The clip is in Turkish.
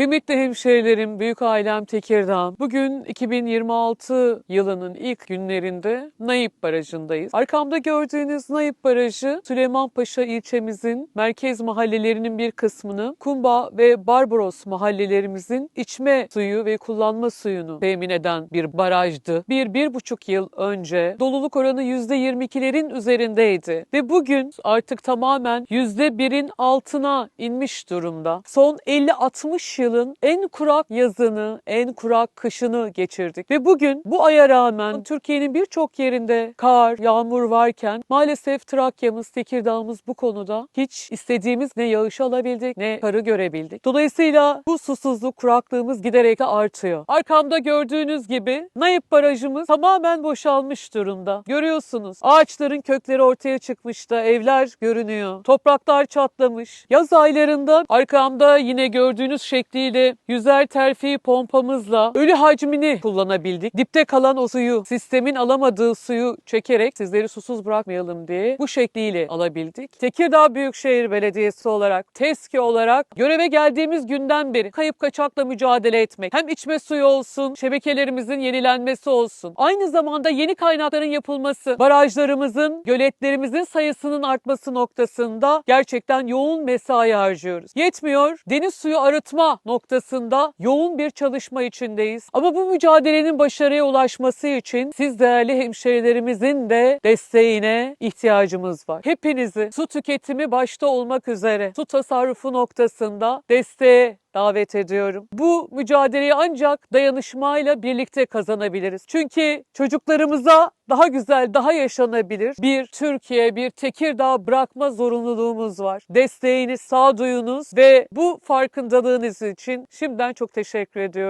Kıymetli hemşehrilerim, büyük ailem Tekirdağ. Bugün 2026 yılının ilk günlerinde Nayip Barajı'ndayız. Arkamda gördüğünüz Nayip Barajı, Süleymanpaşa ilçemizin merkez mahallelerinin bir kısmını, Kumba ve Barbaros mahallelerimizin içme suyu ve kullanma suyunu temin eden bir barajdı. Bir, bir buçuk yıl önce doluluk oranı %22'lerin üzerindeydi. Ve bugün artık tamamen %1'in altına inmiş durumda. Son 50-60 yılın en kurak yazını, en kurak kışını geçirdik. Ve bugün bu aya rağmen Türkiye'nin birçok yerinde kar, yağmur varken maalesef Trakya'mız, Tekirdağ'ımız bu konuda hiç istediğimiz ne yağış alabildik ne karı görebildik. Dolayısıyla bu susuzluk, kuraklığımız giderek de artıyor. Arkamda gördüğünüz gibi Nayip Barajımız tamamen boşalmış durumda. Görüyorsunuz ağaçların kökleri ortaya çıkmış da evler görünüyor. Topraklar çatlamış. Yaz aylarında arkamda yine gördüğünüz şekliyle yüzer terfi pompamızla ölü hacmini kullanabildik. Dipte kalan o suyu, sistemin alamadığı suyu çekerek sizleri susuz bırakmayalım diye bu şekliyle alabildik. Tekirdağ Büyükşehir Belediyesi olarak, TESKİ olarak göreve geldiğimiz günden beri kayıp kaçakla mücadele etmek, hem içme suyu olsun, şebekelerimizin yenilenmesi olsun, aynı zamanda yeni kaynakların yapılması, barajlarımızın, göletlerimizin sayısının artması noktasında gerçekten yoğun mesai harcıyoruz. Yetmiyor, deniz suyu arıtma noktasında yoğun bir çalışma içindeyiz. Ama bu mücadelenin başarıya ulaşması için siz değerli hemşehrilerimizin de desteğine ihtiyacımız var. Hepinizi su tüketimi başta olmak üzere su tasarrufu noktasında desteğe davet ediyorum. Bu mücadeleyi ancak dayanışmayla birlikte kazanabiliriz. Çünkü çocuklarımıza daha güzel, daha yaşanabilir bir Türkiye, bir Tekirdağ bırakma zorunluluğumuz var. Desteğiniz, sağduyunuz ve bu farkındalığınız için şimdiden çok teşekkür ediyorum.